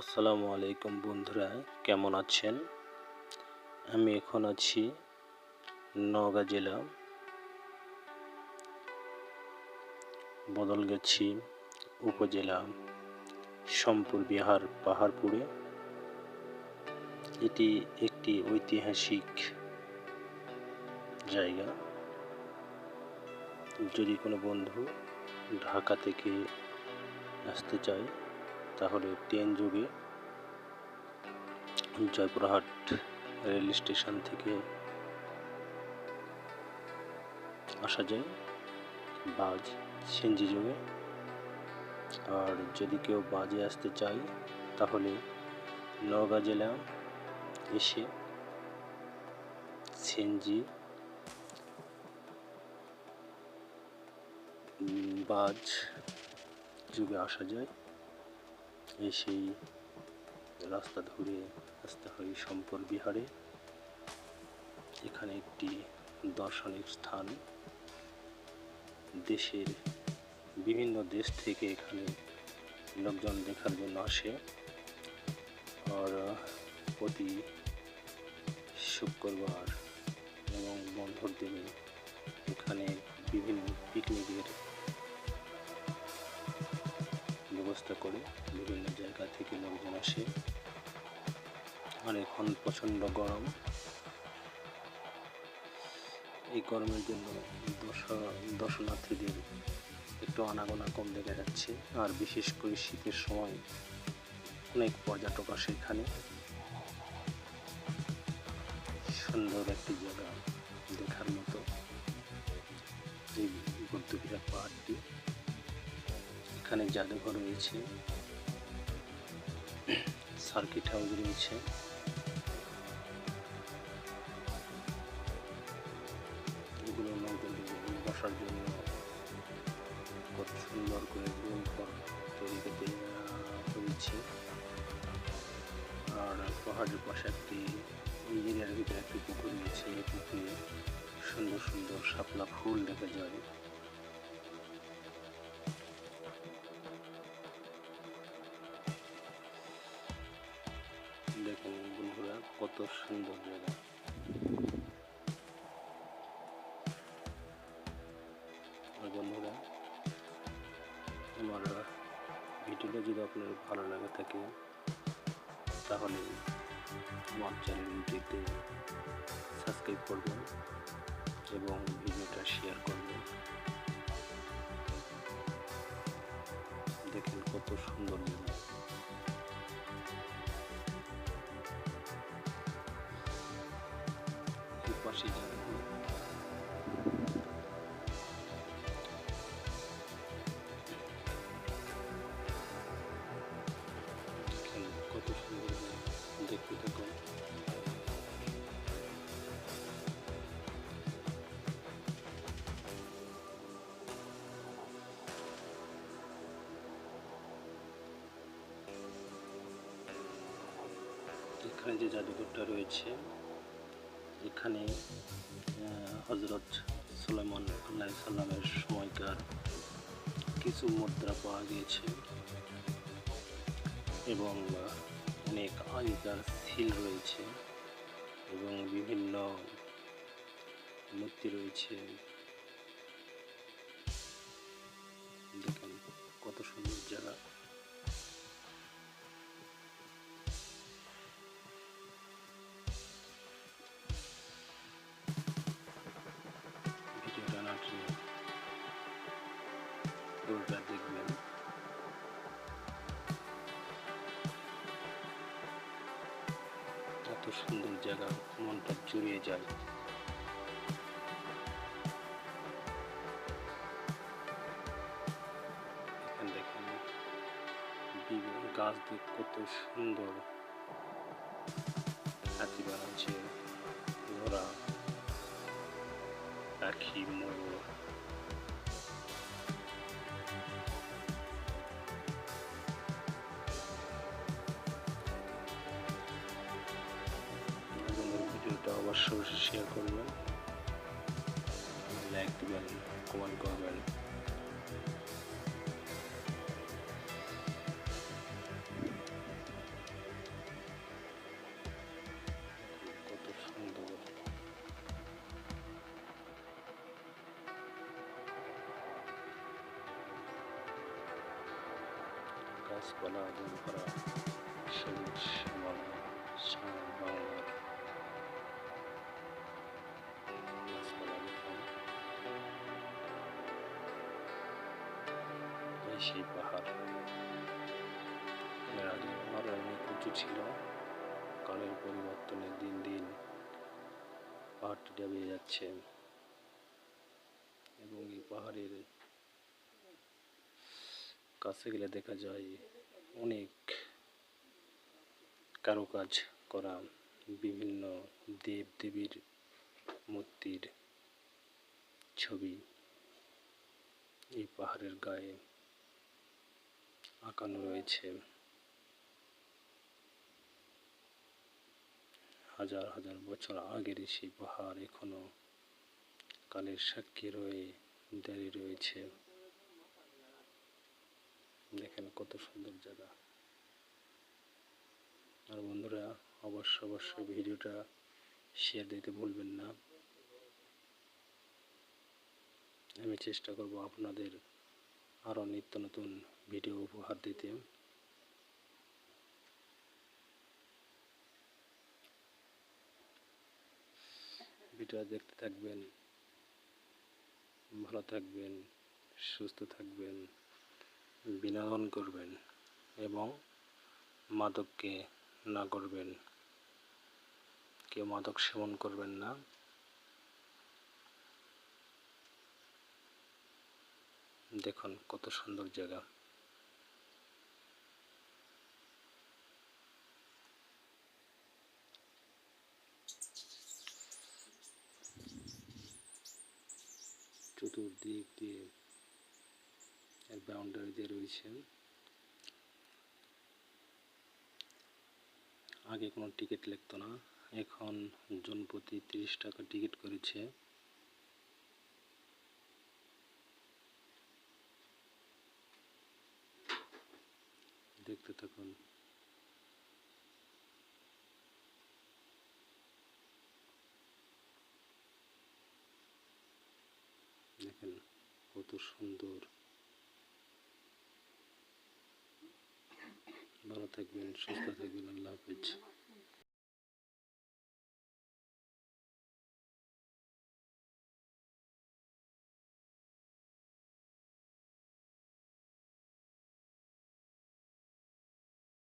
আসসালামু আলাইকুম বন্ধুরা, কেমন আছেন? আমি এখন আছি নওগাঁ জেলা বদলগাছি উপজেলা সম্পুর বিহার পাহাড়পুরে। এটি একটি ঐতিহাসিক জায়গা। যদি কোনো বন্ধু ঢাকা থেকে আসতে চায় তাহলে ট্রেন যোগে জয়পুরহাট রেল স্টেশন থেকে আসা যায় বাজ, সিএনজি যোগে। আর যদি কেউ বাজে আসতে চায়, তাহলে নওগাঁ জেলা এসে সিএনজি বাজ যুগে আসা যায়। এসেই রাস্তা ধরে আসতে হয় সম্পর বিহারে, এখানে একটি দর্শনিক স্থান। দেশের বিভিন্ন দেশ থেকে এখানে লোকজন দেখার জন্য আসে। আর প্রতি শুক্রবার এবং বন্ধর দিনে এখানে বিভিন্ন পিকনিকের ব্যবস্থা করে বিভিন্ন জায়গা থেকে লোকজন আসে। আর এখন প্রচণ্ড গরম। এই গরমের জন্য দর্শনার্থীদের একটু আনাগোনা কম দেখা যাচ্ছে। আর বিশেষ করে শীতের সময় অনেক পর্যটক আসে এখানে। সুন্দর একটি জায়গা দেখার মতো এই বুদ্ধবিহার পাহাড়টি। এখানে জাদুঘর রয়েছে। সার্কিট হাউস রয়েছে। এগুলো বসার জন্য কত সুন্দর করে রুম তৈরি করতে হয়েছে। আর পাহাড়ের পাশে একটি ইঞ্জিনিয়ার ভিতরে একটি পুকুর রয়েছে। এই পুকুরে সুন্দর সুন্দর শাপলা ফুল দেখা যায়। কত সুন্দর জায়গা বন্ধুরা আমার ভিডিওটা যদি আপনার ভালো লাগে থাকে তাহলে আমার চ্যানেলটিতে সাবস্ক্রাইব করবেন এবং ভিডিওটা শেয়ার করবেন দেখেন কত সুন্দর জায়গা দেখেন কত সুন্দর দেখতে থাকুন এখানে যে জাদুঘরটা রয়েছে এখানে হজরত সুলাইমান আল্লাহ সাল্লামের সময়কার কিছু মুদ্রা পাওয়া গিয়েছে এবং অনেক আগেকার সিল রয়েছে এবং বিভিন্ন মূর্তি রয়েছে। এত সুন্দর জায়গা, মনটা জুড়িয়ে যায়। দেখেন গাছ দিয়ে কত সুন্দর হাতি বানাচ্ছে, ঘোড়া, পাখি, ময়ূর। অবশ্যই শেয়ার করবেন লাইক দেবেন কমেন্ট করবেন। গাছপালা অর্জন করা সেই পাহাড়। আগে অনেক উঁচু ছিল। কালের পরিবর্তনে দিন দিন পাহাড়টি ডাবিয়ে যাচ্ছে। এবং এই পাহাড়ের কাছে গেলে দেখা যায় অনেক কারুকাজ করা, বিভিন্ন দেব দেবীর মূর্তির ছবি এই পাহাড়ের গায়ে আঁকানো রয়েছে। হাজার হাজার বছর আগের সেই পাহাড় এখনও কালের সাক্ষী রয়ে দাঁড়িয়ে রয়েছে। দেখেন কত সুন্দর জায়গা। আর বন্ধুরা, অবশ্য অবশ্যই ভিডিওটা শেয়ার দিতে ভুলবেন না। আমি চেষ্টা করব আপনাদের আরও নিত্য নতুন ভিডিও উপহার দিতে। ভিডিও দেখতে থাকবেন, ভালো থাকবেন, সুস্থ থাকবেন, বিনোদন করবেন এবং মাদককে না করবেন। কেউ মাদক সেবন করবেন না। দেখুন কত সুন্দর জায়গা। চতুর্দিক দিয়ে এর বাউন্ডারি দিয়ে রয়েছে আগে কোনো টিকিট লাগতো না, এখন জন প্রতি তিরিশ টাকা টিকিট করেছে। দেখতে থাকুন। দেখেন কত সুন্দর। ভালো থাকবেন সুস্থ থাকবেন আল্লাহ হাফিজ।